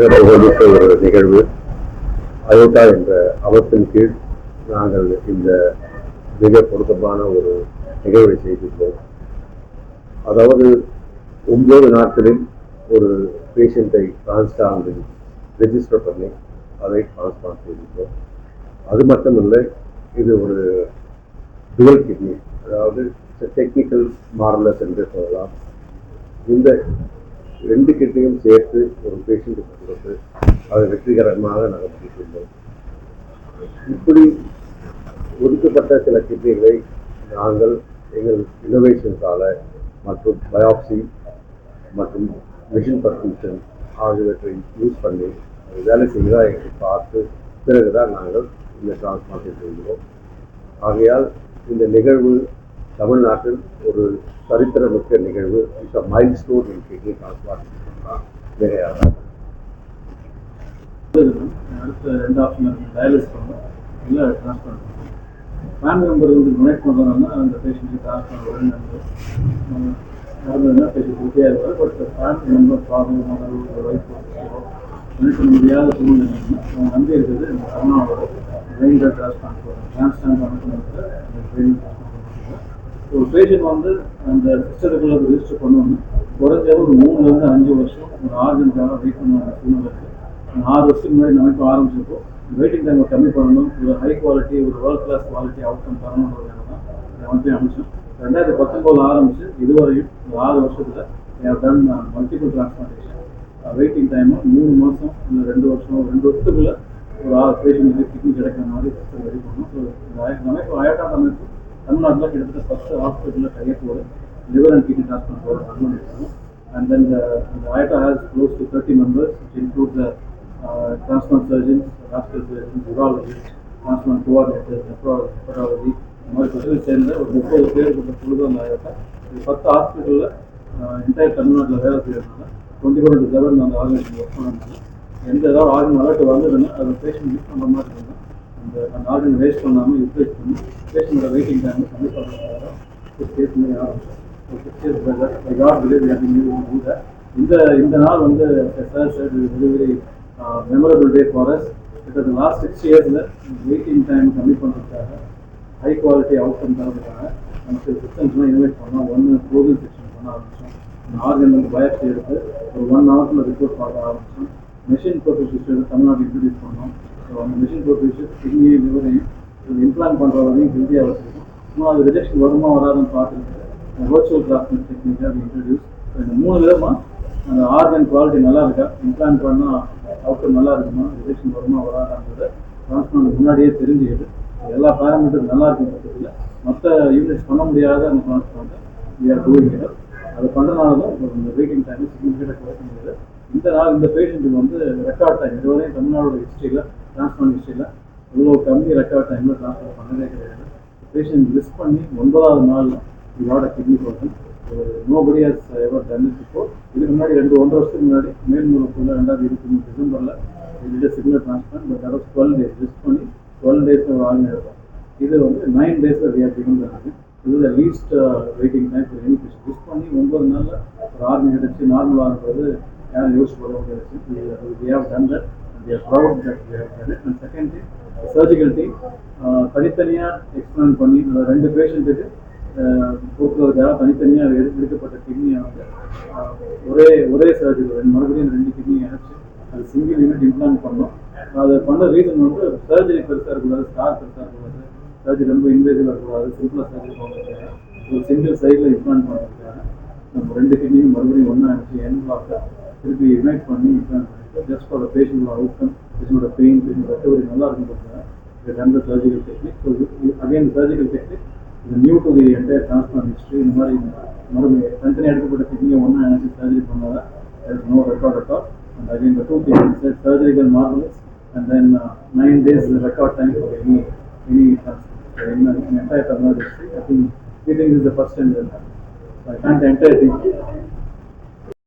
மிக்க ஒரு நிகழ்வு. அயோட்டா என்ற அமைப்பின் கீழ் நாங்கள் இந்த மிக பொருத்தமான ஒரு நிகழ்வை செய்துள்ளோம். அதாவது ஒன்பது நாட்களில் ஒரு பேஷண்ட்டை டிரான்ஸ்டாங்கில் ரெஜிஸ்டர் பண்ணி அதை டிரான்ஸ்பிளான்ட் செய்திருக்கோம் அது மட்டுமில்லை இது ஒரு டுவல் கிட்னி அதாவது டெக்னிக்கல் மாரலஸ் என்று சொல்லலாம். இந்த ரெண்டு கிட்டையும் சேர்த்து ஒரு பேஷண்ட்டுக்கு கொடுத்து அதை வெற்றிகரமாக நாங்கள் இப்படி ஒதுக்கப்பட்ட சில கிட்னிகளை நாங்கள் எங்கள் இன்னோவேஷன்ஸால மற்றும் பயாப்சி மற்றும் மிஷின் பர்ஃபியூஷன் ஆகியவற்றை யூஸ் பண்ணி அது வேலை செய்கிறதா எங்களை பார்த்து பிறகுதான் நாங்கள் இந்த டிரான்ஸ்பிளான்டேஷன் செய்கிறோம். ஆகையால் இந்த நிகழ்வு தமிழ்நாட்டில் ஒரு சரித்திரமிக்க நிகழ்வு it's a milestone in kidney transplantation வேற யாராவது? அடுத்த ரெண்டு ஆப்ஷன் இருக்கு. டயாலிஸ் பண்ணணும். இல்லை ட்ரான்ஸ்ஃபர் பண்ணணும் ஃபேமிலி மெம்பர் வந்து டொனேட் பண்ணுறாங்கன்னா அந்த பேஷண்ட்டுக்கு ட்ரான்ஸ்ஃபர் உடனே நடந்ததுன்னா பேஷண்ட் உறுதியாக இருப்பார். பட் ஃபேன் மெம்பர் ப்ராப்ளம் ஒரு வைஃப் டொனேட் பண்ண முடியாத சூழ்நிலைன்னா அவங்க நம்பி இருக்கிறது இந்த கருணாவோட பிரெயின் டிரான்ஸ்பிளான்ட் டிரான்ஸ்பிளான்ட் அமைப்பு அந்த பிரெயின் ஒரு பேஷண்ட் வந்து அந்த சிஸ்டத்துக்குள்ள ரிஜிஸ்டர் பண்ணணும்னா குறைஞ்சது ஒரு மூணுலேருந்து அஞ்சு வருஷம் ஒரு ஆர்கனுக்காக வெயிட் பண்ண வேண்டிய சூழ்நிலை இருக்குது ஆறு வருஷத்துக்கு முன்னாடி நமக்கு ஆரம்பிச்சப்போ வெயிட்டிங் டைமை கம்மி பண்ணணும். ஒரு ஹை குவாலிட்டி ஒரு வேர்ல்ட் கிளாஸ் குவாலிட்டி அவுட்கம் தரணுன்றதுக்காக தான் இதை வந்து அமைச்சோம் ரெண்டாயிரத்தி பத்தொம்போது ஆரம்பிச்சு இதுவரையும் ஒரு ஆறு வருஷத்தில் have done multiple transplantation waiting time மூணு மாதம் இல்லை ரெண்டு வருஷம் ரெண்டு வருஷத்துக்குள்ள ஒரு ஆறு பேஷண்ட் கிட்னி கிடைக்கிற மாதிரி ரெடி பண்ணோம் ஸோ இந்த அமைப்பு அயட்டான் அமைப்பு தமிழ்நாட்டில் கிட்டத்தட்ட ஃபஸ்ட்டு ஹாஸ்பிட்டலில் கையத்தோட லிவர் அண்ட் கிட்னி டிரான்ஸ்பிளான்ட் போகிற ரன் பண்ணியிருக்கோம் அண்ட் தென் இந்த ஆயிட்டா has close to thirty members include the transplant surgeons hospital surgeons urologist transplant coordinator nephrology இந்த மாதிரி ஸ்பெஷலிஸ்ட் சேர்ந்த ஒரு முப்பது பேர் கொண்ட குழு அந்த ஆயிட்டா பத்து ஹாஸ்பிட்டலில் என்டையர் தமிழ்நாட்டில் வேலை செய்யறதுனால டுவெண்ட்டி ஃபோர் இன்ட்டு செவன் அந்த ஆர்கனைசேஷன் ஒர்க் பண்ணதுனால எந்த ஏதாவது ஆர்கன் அலர்ட் வந்ததுன்னா அது பேஷண்ட் யூஸ் பண்ணுற மாதிரி இருந்தால் அந்த அந்த ஆர்டர் வேஸ்ட் பண்ணாமல் யூட்டிலைஸ் பண்ணி பேஷண்டோட வெயிட்டிங் டைம் கம்மி பண்ணுறதுக்காக கேஸ் பண்ணி ஆரம்பிச்சோம் by இந்த இந்த நாள் வந்து sir sir very memorable day for கிட்டத்தட்ட லாஸ்ட் சிக்ஸ் இயர்ஸில் வெயிட்டிங் டைம் கம்மி பண்ணுறதுக்காக ஹை குவாலிட்டி அவுட்கம் தரதுக்காக நமக்கு சிஸ்டம்ஸ்லாம் இன்வைட் பண்ணோம் ஒன்று ப்ரோதல் செக்ஷன் பண்ண ஆரம்பித்தோம் ஆர்கன் வந்து பயாப்சி எடுத்து ஒரு ஒன் ஹவர்ஸில் ரிப்போர்ட் பார்க்க ஆரம்பித்தோம் மெஷின் ப்ரொஃபிஷன் தமிழ்நாடு இன்ட்ரடியூஸ் பண்ணோம். அந்த மெஷின் ப்ரொஃபிஷன் கிட்னியும் லிவரையும் இம்ப்ளான் பண்ணுறவரையும் ஹெல்த்தியாக வச்சுருக்கோம் மூணாவது ரிஜெக்ஷன் வருமா வராதுன்னு பார்த்துட்டு கிராஃப்ட் டெக்னிக் டெக்னிக்காக இன்ட்ரடியூஸ் இந்த மூணு விதமாக அந்த ஆர்கன் குவாலிட்டி நல்லா இருக்கா? இம்ப்ளான் பண்ணால் அவுட்கம் நல்லா இருக்குமா? ரிஜெக்ஷன் வருமா வராதான்றதை டிரான்ஸ்பிளான்ட் முன்னாடியே தெரிஞ்சுக்கிட்டு எல்லா பேராமீட்டர் நல்லா இருக்கும் பட்சத்தில் மற்ற யூனிட்ஸ் பண்ண முடியாத அந்த டிரான்ஸ்பிளான்ட்டை வி ஆர் டூயிங் இட் அது பண்ணுறதுனால தான் இந்த வெயிட்டிங் டைம் சிக்னிஃபிகண்டாக குறைக்க முடியாது. இந்த நாள் இந்த பேஷண்ட்டுக்கு வந்து ரெக்கார்ட் டைம் இதுவரையும் தமிழ்நாடோட ஹிஸ்ட்ரியில் டிரான்ஸ்பிளான்ட் ஹிஸ்ட்ரியில் இவ்வளோ கம்மி ரெக்கார்ட் டைமில் டிரான்ஸ்ஃபர் பண்ணதே கிடையாது. பேஷண்ட் லிஸ்ட் பண்ணி ஒன்பதாவது நாளில் இவாட கிட்னி ப்ரோசன் நோபடி ஹஸ் எவர் டன் இப்போ இதுக்கு முன்னாடி ரெண்டு ஒன்றரை வருஷத்துக்கு முன்னாடி மேல்முறைக்குள்ள ரெண்டாவது இருபத்தி மூணு டிசம்பரில் இது சிக்னல் டிரான்ஸ்பிளான் பட் அதாவது டுவெல் டேஸ் லிஸ்ட் பண்ணி டுவெல் டேஸில் வாங்கி எடுப்போம் இது வந்து நைன் டேஸில் வி ஆர் கிவன் இருக்குது இது least waiting time for any patient list பண்ணி ஒன்பது நாளில் ஒரு ஆர்மி கிடச்சி நார்மல் ஆகும்போது யாரும் யோசிச்சு போட முடியாது. We have done that we are proud that we have done it. And second thing, surgical team தனித்தனியாக எக்ஸ்பிளைன் பண்ணி ரெண்டு பேஷண்ட்டுக்கு போக்குவரத்தாக தனித்தனியாக எடு எடுக்கப்பட்ட கிட்னியை வந்து ஒரே ஒரே சர்ஜரி ரெண்டு மறுபடியும் ரெண்டு கிட்னியை இணைச்சு அது சிங்கிள் யூனிட் இம்ப்ளான்ட் பண்ணோம் அது பண்ண ரீசன் வந்து சர்ஜரி பெருசாக இருக்கக்கூடாது ஸ்டார் பெருசாக இருக்கக்கூடாது. சர்ஜரி ரொம்ப இன்வேசிவாக இருக்கக்கூடாது சிம்பிளாக சர்ஜரி பண்ணுறதுக்காக ஒரு சிங்கிள் சைடில் இம்ப்ளான்ட் பண்ணுறதுக்காக நம்ம ரெண்டு கிட்னியும் மறுபடியும் ஒன்றா அனுப்பிச்சு என் பிளாக்கை திருப்பி யுனைட் பண்ணி இம்ப்ளான்ட் பண்ணிட்டு just for பேஷண்டோட outcome பேஷண்டோட pain patient recovery நல்லா இருக்குன்றதுக்காக இது done the surgical technique so again surgical technique இது new to the entire transplant history இந்த மாதிரி மறுபடியும் தனித்தனியாக எடுக்கப்பட்ட கிட்னியை ஒன்றா அனுப்பிச்சு சர்ஜரி பண்ணாதான் there is no record at all. And again, the two things, said surgical marvelous, and then uh, nine days the record time for any any transplant. So in, the- in entire Tamil Nadu history, I think we think this is the first time that happened. So I can't entire thing.